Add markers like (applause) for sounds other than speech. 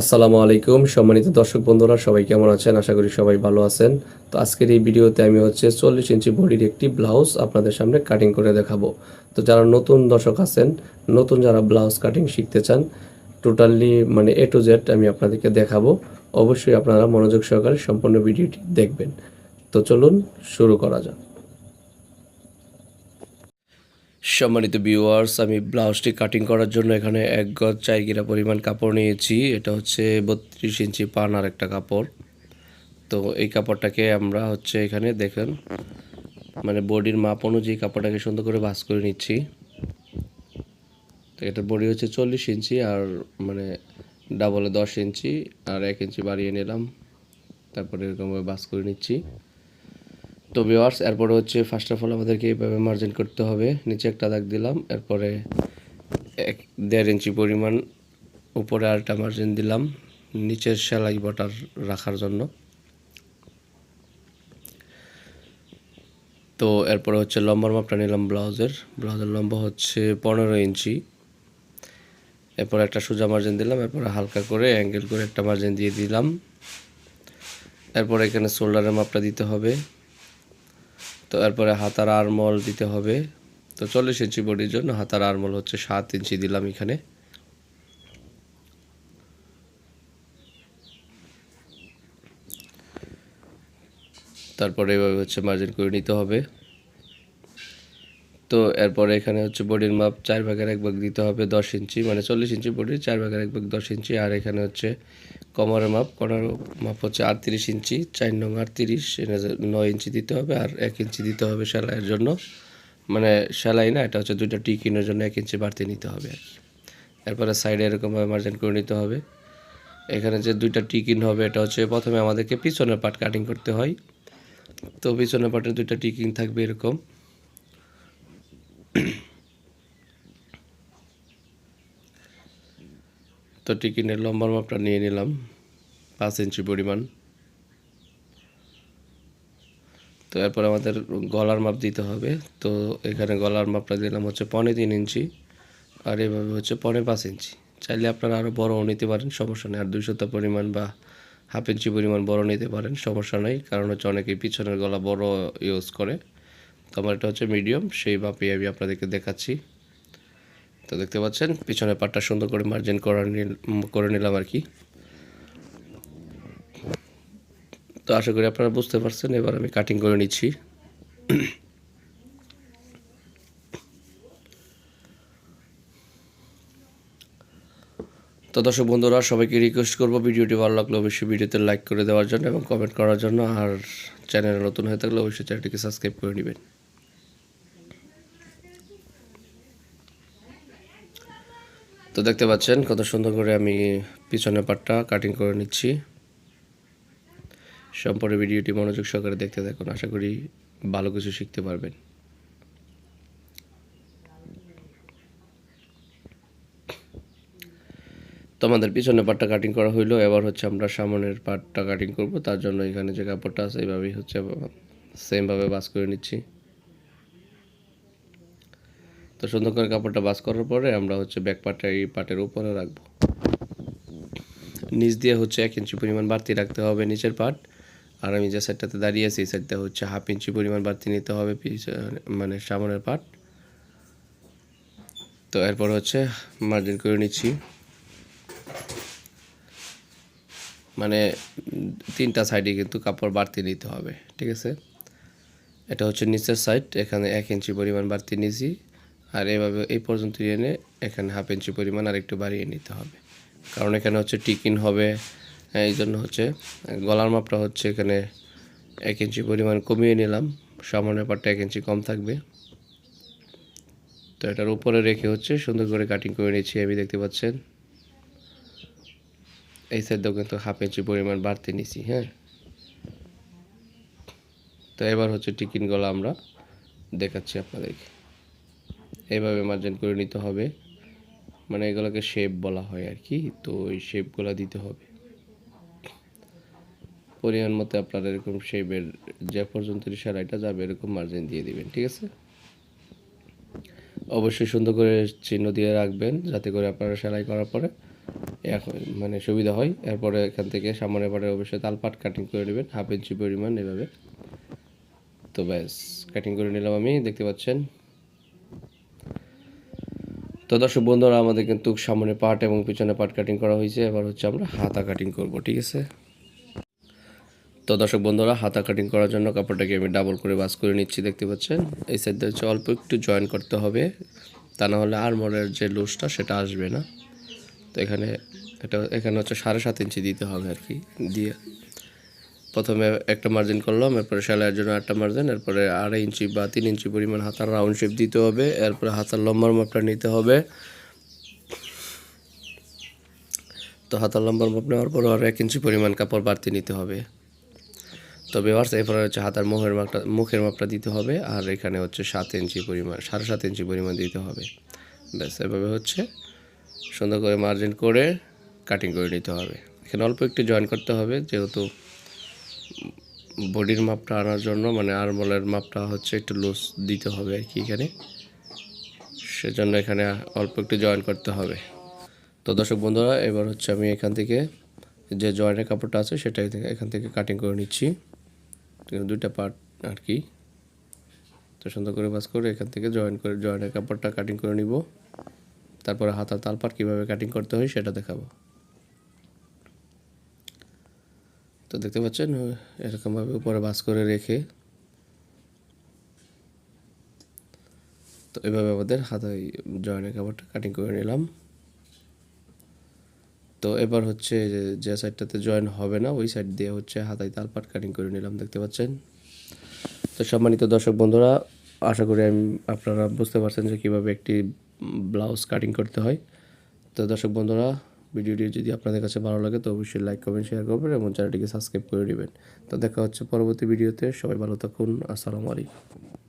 আসসালামু আলাইকুম, সম্মানিত দর্শক বন্ধুরা, সবাই কেমন আছেন? আশা করি সবাই ভালো আছেন। তো আজকের এই ভিডিওতে আমি হচ্ছে চল্লিশ ইঞ্চি বডির একটি ব্লাউজ আপনাদের সামনে কাটিং করে দেখাবো। তো যারা নতুন দর্শক আছেন, নতুন যারা ব্লাউজ কাটিং শিখতে চান টোটালি মানে এ টু জেড আমি আপনাদেরকে দেখাবো। অবশ্যই আপনারা মনোযোগ সহকারে সম্পূর্ণ ভিডিওটি দেখবেন। তো চলুন শুরু করা যাক। সম্মানিত ভিউয়ার্স আমি ব্লাউজটি কাটিং করার জন্য এখানে এক গজ চার গিরা পরিমাণ কাপড় নিয়েছি। এটা হচ্ছে বত্রিশ ইঞ্চি পানার একটা কাপড়। তো এই কাপড়টাকে আমরা হচ্ছে এখানে দেখেন মানে বডির মাপ অনুযায়ী কাপড়টাকে সুন্দর করে ভাঁজ করে নিচ্ছি। তো এটার বডি হচ্ছে চল্লিশ ইঞ্চি আর মানে ডাবলে দশ ইঞ্চি আর এক ইঞ্চি বাড়িয়ে নিলাম। তারপরে এরকমভাবে ভাঁজ করে নিচ্ছি। তো ভিওয়ার্স এরপরে হচ্ছে ফার্স্ট অফ অল আমাদেরকে এইভাবে মার্জিন করতে হবে। নিচে একটা দাগ দিলাম, এরপরে এক দেড় ইঞ্চি পরিমাণ উপরে আরেকটা মার্জিন দিলাম, নিচের সেলাই বটার রাখার জন্য। তো এরপরে হচ্ছে লম্বার মাপটা নিলাম ব্লাউজের। ব্লাউজের লম্বা হচ্ছে পনেরো ইঞ্চি। এরপর একটা সোজা মার্জিন দিলাম, এরপরে হালকা করে অ্যাঙ্গেল করে একটা মার্জিন দিয়ে দিলাম। এরপর এখানে শোল্ডারের মাপটা দিতে হবে। তো এরপরে হাতার আরমল দিতে হবে। তো চল্লিশ ইঞ্চি বডির জন্য হাতার আরমল হচ্ছে সাত ইঞ্চি দিলাম এখানে। তারপরে এভাবে হচ্ছে মার্জিন করে নিতে হবে। তো এরপরে এখানে হচ্ছে বডির মাপ চার ভাগের এক ভাগ দিতে হবে দশ ইঞ্চি মানে চল্লিশ ইঞ্চি বডির চার ভাগের এক ভাগ দশ ইঞ্চি। আর এখানে হচ্ছে কমরের মাপ কমরের মাপ হচ্ছে আটত্রিশ ইঞ্চি, চার নং আটত্রিশ নয় ইঞ্চি দিতে হবে আর এক ইঞ্চি দিতে হবে সেলাইয়ের জন্য। মানে সেলাই না, এটা হচ্ছে দুইটা টিকিনের জন্য এক ইঞ্চি বাড়তি নিতে হবে আর কি। এরপরে সাইডে এরকমভাবে মার্জিন করে নিতে হবে। এখানে যে দুইটা টিকিন হবে, এটা হচ্ছে প্রথমে আমাদেরকে পিছনের পার্ট কাটিং করতে হয়। তো পিছনের পার্টের দুইটা টিকিং থাকবে এরকম। (clears throat) তো টিকিনের লম্বার মাপটা নিয়ে নিলাম, পাঁচ ইঞ্চি পরিমাণ। তো এরপর আমাদের গলার মাপ দিতে হবে। তো এখানে গলার মাপটা দিলাম হচ্ছে পনে তিন ইঞ্চি, আর এভাবে হচ্ছে পনে পাঁচ ইঞ্চি। চাইলে আপনারা আরও বড়ও নিতে পারেন, সমস্যা নেই। আর দুইশত পরিমাণ বা হাফ ইঞ্চি পরিমাণ বড় নিতে পারেন, সমস্যা নেই। কারণ হচ্ছে অনেকেই পিছনের গলা বড় ইউজ করে। তো আমার এটা হচ্ছে মিডিয়াম সেই মাপে আমি আপনাদেরকে দেখাচ্ছি। তো দেখতে পাচ্ছেন, পিছনের পাটটা সুন্দর করে মার্জিন করে নিলাম আর কি। তো আশা করি আপনারা বুঝতে পারছেন, এবার আমি কাটিং করে নিচ্ছি। তো দর্শক বন্ধুরা, সবাইকে রিকোয়েস্ট করব, ভিডিওটি ভালো লাগলে অবশ্যই ভিডিওতে লাইক করে দেওয়ার জন্য এবং কমেন্ট করার জন্য। আর চ্যানেলে নতুন হয়ে থাকলে অবশ্যই চ্যানেলটিকে সাবস্ক্রাইব করে নেবেন। তো দেখতে পাচ্ছেন কত সুন্দর করে আমি পিছনের পাটটা কাটিং করে নিচ্ছি। সম্পূর্ণ ভিডিওটি মনোযোগ সহকারে দেখতে থাকুন। আশা করি ভালো কিছু শিখতে পারবেন। তো আমাদের পিছনের পাটটা কাটিং করা হইল। এবার হচ্ছে আমরা সামনের পাটটা কাটিং করব। তার জন্য এখানে যে কাপড়টা আছে, এইভাবেই হচ্ছে সেমভাবে বাস করে নিচ্ছি। তো সুন্দর করে কাপড়টা বাস করার পরে আমরা হচ্ছে ব্যাক পার্টটা এই পাটের উপরে রাখব। নিচ দিয়ে হচ্ছে এক ইঞ্চি পরিমাণ বাড়তি রাখতে হবে নিচের পার্ট আর আমি যে সাইডটাতে দাঁড়িয়ে আছি, এই সাইডটা হচ্ছে হাফ ইঞ্চি পরিমাণ বাড়তি নিতে হবে মানে সামনের পার্ট তো এরপর হচ্ছে মার্জিন করে নিচ্ছি। মানে তিনটা সাইডে কিন্তু কাপড় বাড়তি নিতে হবে, ঠিক আছে? এটা হচ্ছে নিচের সাইড এখানে এক ইঞ্চি পরিমাণ বাড়তি নিয়েছি, আর এভাবে এই পর্যন্ত এনে এখানে হাফ ইঞ্চি পরিমাণ আর একটু বাড়িয়ে নিতে হবে। কারণ এখানে হচ্ছে টিকিন হবে এই জন্য হচ্ছে, গলার মাপটা হচ্ছে এখানে এক ইঞ্চি পরিমাণ কমিয়ে নিলাম সামনের পাটটা এক ইঞ্চি কম থাকবে। তো এটার উপরে রেখে হচ্ছে সুন্দর করে কাটিং করে নিচ্ছি, আমি দেখতে পাচ্ছেন। এই সাইডটাও কিন্তু হাফ ইঞ্চি পরিমাণ বাড়তে নিছি হ্যাঁ। তো এবার হচ্ছে টিকিন গলা আমরা দেখাচ্ছি আপনাদেরকে। এইভাবে মার্জিন করে নিতে হবে। মানে এগুলোকে শেপ বলা হয় আর কি, তো ওই শেপগুলো দিতে হবে। পরিমাণ মতো আপনারা এরকম শেপের যে পর্যন্ত সেলাইটা যাবে, এরকম মার্জিন দিয়ে দিবেন, ঠিক আছে? অবশ্যই সুন্দর করে চিহ্ন দিয়ে রাখবেন, যাতে করে আপনারা সেলাই করার পরে মানে সুবিধা হয়। এরপরে এখান থেকে সামনে পাড়ে অবশ্যই তালপাট কাটিং করে নেবেন হাফ ইঞ্চি পরিমাণ এভাবে। তো ব্যাস কাটিং করে নিলাম আমি, দেখতে পাচ্ছেন। তো দর্শক বন্ধুরা, আমাদের কিন্তু সামনে পার্ট এবং পিছনে পার্ট কাটিং করা হয়েছে। এবার হচ্ছে আমরা হাতা কাটিং করব, ঠিক আছে? তো দর্শক বন্ধুরা, হাতা কাটিং করার জন্য কাপড়টাকে আমি ডাবল করে বাস করে নিচ্ছি, দেখতে পাচ্ছেন? এই সাইড হচ্ছে অল্প একটু জয়েন করতে হবে। তা না হলে আরমোরের যে লুজটা সেটা আসবে না। তো এখানে এটা এখানে হচ্ছে সাড়ে সাত ইঞ্চি দিতে হবে আর কি। দিয়ে প্রথমে একটা মার্জিন করলাম, এরপরে সেলাইয়ের জন্য একটা মার্জিন এরপরে আড়াই ইঞ্চি বা তিন ইঞ্চি পরিমাণ হাতার রাউন্ড শেপ দিতে হবে, এরপরে হাতার লম্বার মাপটা নিতে হবে। তো হাতার লম্বার মাপ নেওয়ার পর আর এক ইঞ্চি পরিমাণ কাপড় বাড়তি নিতে হবে। তো বেওয়ার্স এরপরে হচ্ছে হাতার মুখের মাপটা মুখের মাপটা দিতে হবে, আর এখানে হচ্ছে সাত ইঞ্চি পরিমাণ, সাড়ে সাত ইঞ্চি পরিমাণ দিতে হবে। ব্যাস, এভাবে হচ্ছে। সুন্দর করে মার্জিন করে কাটিং করে নিতে হবে। এখানে অল্প একটু জয়েন করতে হবে, যেহেতু বডির মাপটা আনার জন্য মানে আরমোলের মাপটা হচ্ছে একটু লুজ দিতে হবে আর কি এখানে। সেজন্য এখানে অল্প একটু জয়েন করতে হবে। তো দর্শক বন্ধুরা, এবার হচ্ছে আমি এখান থেকে যে জয়েন্টের কাপড়টা আছে, সেটা এখান থেকে কাটিং করে নিচ্ছি। দুইটা পার্ট আর কি। তো সুন্দর করে বাস করে এখান থেকে জয়েন করে জয়েন্টের কাপড়টা কাটিং করে নিব। তারপরে হাতার তালপাট কীভাবে কাটিং করতে হয় সেটা দেখাবো। তো দেখতে পাচ্ছেন, এরকমভাবে উপরে বাস করে রেখে তো এভাবে আমাদের হাতায় জয়েন্টের কাপড়টা কাটিং করে নিলাম। তো এবার হচ্ছে যে সাইডটাতে জয়েন হবে না, ওই সাইড দিয়ে হচ্ছে হাতায় তালপাট কাটিং করে নিলাম, দেখতে পাচ্ছেন। তো সম্মানিত দর্শক বন্ধুরা আশা করি আমি, আপনারা বুঝতে পারছেন যে কীভাবে একটি ব্লাউজ কাটিং করতে হয়। তো দর্শক বন্ধুরা, ভিডিওটি যদি আপনাদের কাছে ভালো লাগে তো অবশ্যই লাইক করবেন শেয়ার করবেন এবং চ্যানেলটিকে সাবস্ক্রাইব করে নেবেন তো দেখা হচ্ছে পরবর্তী ভিডিওতে, সবাই ভালো থাকুন, আসসালামু আলাইকুম।